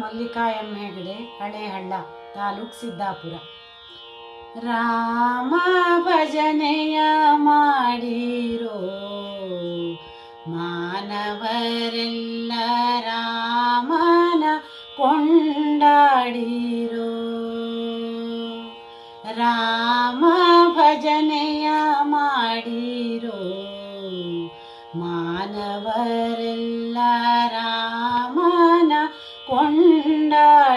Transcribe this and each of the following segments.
Mallika M Hegde Halehalla taluk Siddapur. Rama ಭಜನೆಯ ಮಾಡಿರೋ ಮಾನವರೆಲ್ಲ ರಾಮನ ಕೊಂಡಾಡಿರೋ ರಾಮ ಭಜನೆಯ ಮಾಡಿರೋ ಮಾನವರೆಲ್ಲ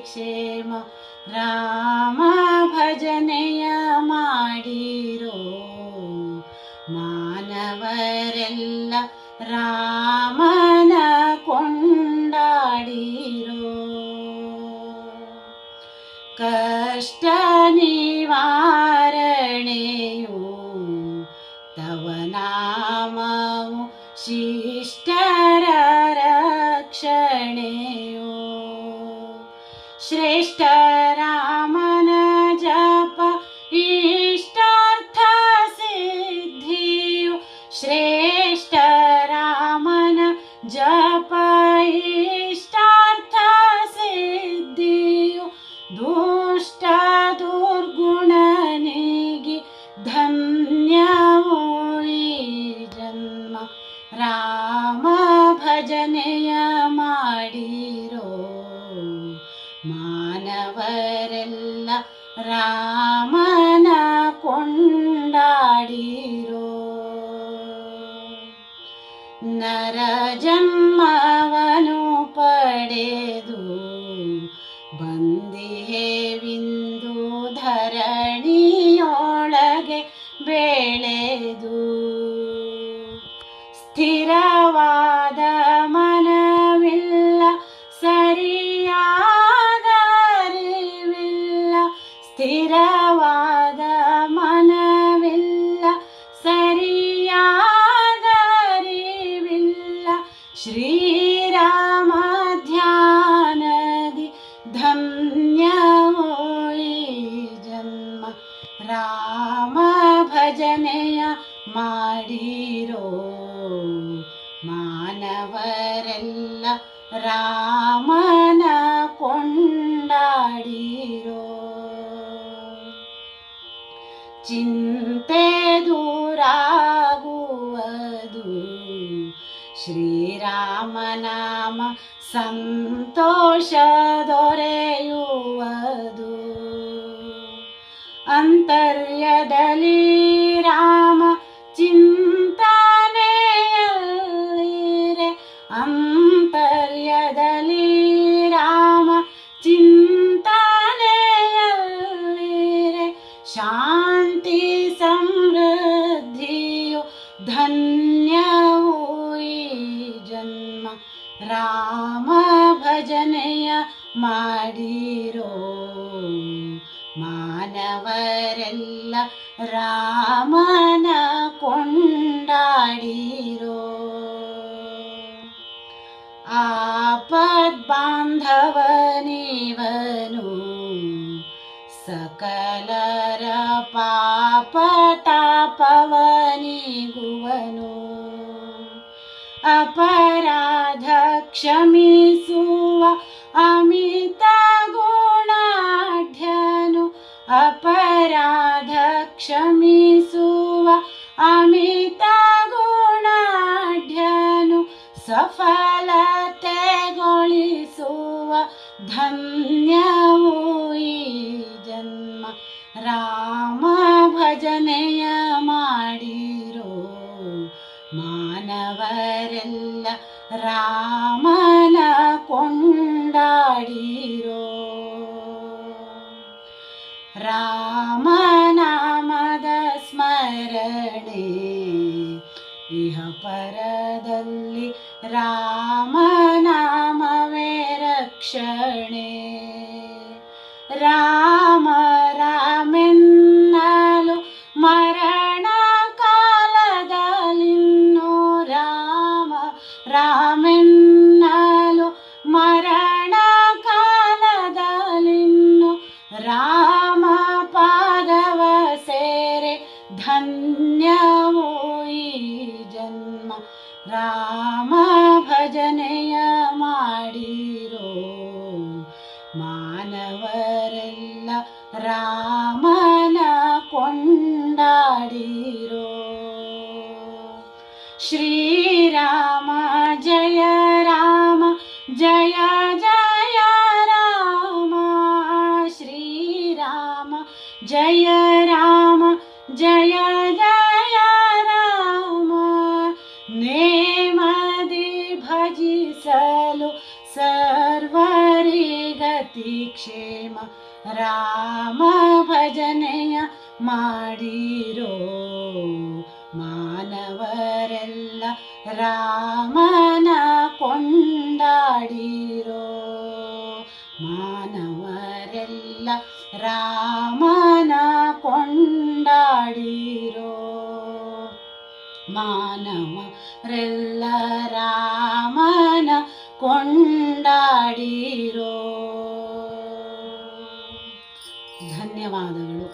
ಕ್ಷೇಮ ರಾಮ ಭಜನೆಯ ಮಾಡಿರೋ ಮಾನವರೆಲ್ಲ ರಾಮನ ಕೊಂಡಾಡಿರೋ ಕಷ್ಟ ನಿವಾರಣೆಯು ತವ ನಾಮವು ಶಿಷ್ಟರ ರಕ್ಷಣೆಯು ರಾಮನ ಜಪ ಇಷ್ಟಾರ್ಥ ಸಿದ್ಧಿಯು ದುಷ್ಟ ದುರ್ಗುಣನಿಗೆ ಧನ್ಯವೋ ಈ ಜನ್ಮ. ರಾಮ ಭಜನೆಯ ಮಾಡಿರೋ ಮಾನವರೆಲ್ಲ ರಾಮನ ನರ ಜನ್ಮವನು ಶ್ರೀರಾಮ ಧ್ಯಾನದಿ ಧನ್ಯವೋ ಈ ಜನ್ಮ. ರಾಮ ಭಜನೆಯ ಮಾಡಿರೋ ಮಾನವರೆಲ್ಲ ರಾಮನ ಕೊಂಡಾಡಿರೋ. ಚಿಂತೆ ದೂರಾಗುವುದು श्रीरामनाम सन्तोषदोरेयुवदु अन्तर्यदली ರಾಮ ಭಜನೆಯ ಮಾಡಿರೋ ಮಾನವರೆಲ್ಲ ರಾಮನ ಕೊಂಡಾಡಿರೋ ಆಪದ್ ಬಾಂಧವನಿವನು ಸಕಲರ ಪಾಪ ತಾಪವನಿಗುವನು ಅಪರಾಧ ಕ್ಷಮಿಸುವ ಅಮಿತ ಗುಣಾಢ್ಯನು, ಅಪರಾಧ ಕ್ಷಮಿಸುವ ಅಮಿತ ಗುಣಾಢ್ಯನು, ಸಫಲತೆಗೊಳಿಸುವ ಧನ್ಯವು ಈ ಜನ್ಮ. ರಾಮ ಭಜನೆಯ ಮಾಡಿರೋ ಮಾನವರೆಲ್ಲ ರಾಮನ ಇಹ ಪರದಲ್ಲಿ ರಾಮನಾಮವೇ ರಕ್ಷಣೆ. ರಾಮ ರಾಮೆನ್ನಲು ಮರಣ ಕಾಲದಲ್ಲಿನ್ನು ರಾಮ ರಾಮೆನ್ನಲು ಮರಣ ಕಾಲದಲ್ಲಿನ್ನು ರಾಮ ಪಾದವ ಸೇರೆ ಧನ್ಯವೋ ರಾಮ ಭಜನೆಯ ಮಾಡಿರೋ ಮಾನವರೆಲ್ಲ ರಾಮನ ಕೊಂಡಾಡಿರೋ ಶ್ರೀರಾಮ ಜಯ ರಾಮ ಜಯ ಜಯ ರಾಮ ಶ್ರೀರಾಮ ಜಯ ಸರ್ವರಿಗತಿ ಕ್ಷೇಮ ರಾಮ ಭಜನೆಯ ಮಾಡಿರೋ ಮಾನವರೆಲ್ಲ ರಾಮನ ಕೊಂಡಾಡಿರೋ ಮಾನವರೆಲ್ಲ ರಾಮನ ಕೊಂಡಾಡಿರೋ ಮಾನವರೆಲ್ಲ ರಾಮನ ಕೊಂಡಾಡಿರೋ ಧನ್ಯವಾದಗಳು.